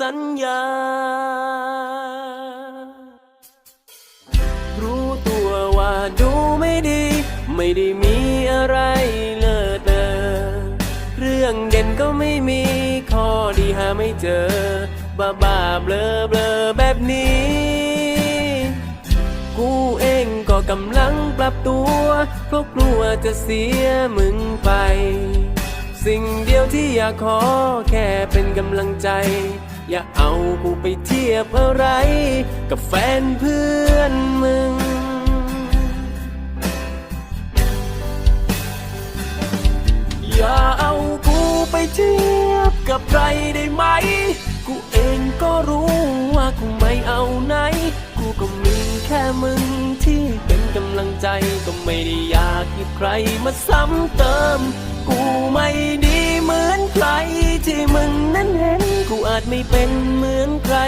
สัญญา รู้ตัวว่าดูไม่ดี ไม่ได้มีอะไรเลอะเตอเรื่องเด่นก็ไม่มี ข้อดีหาไม่เจอ บ้าบ้าๆเบลอเบลอแบบนี้ กูเองก็กำลังปรับตัวเพราะกลัวจะเสียมึงไปสิ่งเดียวที่อยากขอแค่เป็นกำลังใจ อย่าเอากูไปเทียบอะไร กับแฟนเพื่อนมึง อย่าเอากูไปเทียบกับใครได้ไหม กูเองก็รู้ว่ากูไม่เอาไหน กูก็มีแค่มึงที่เป็นกำลังใจก็ไม่ได้อยากให้ใครมาซ้ำเติม กูไม่ดีเหมือนใครที่มึงากไม่เป็นเหมือนใคร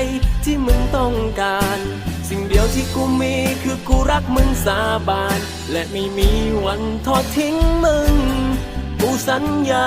ที่มึงต้องการ สิ่งเดียวที่กูมีคือกูรักมึงสาบาน และไม่มีวันทอดทิ้งมึง กูสัญญา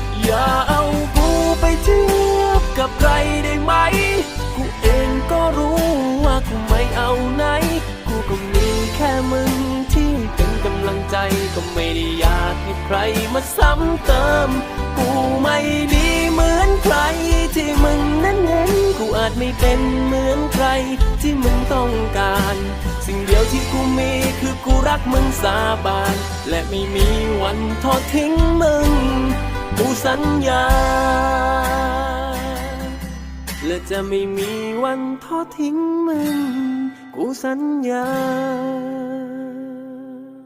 อย่าเอากูไปเทียบกับใครได้ไหม กูเองก็รู้ว่ากูไม่เอาไหน กูก็มีแค่มึงที่เป็นกำลังใจก็ไม่ได้อยากให้ใครมาซ้ำเติม กูไม่ดีเหมือนใครที่มึงนั้นเห็น กูอาจไม่เป็นเหมือนใครที่มึงต้องการ สิ่งเดียวที่กูมีคือกูรักมึงสาบาน และไม่มีวันทอดทิ้งมึง กูสัญญา และจะไม่มีวันทอดทิ้งมึงกูสัญญา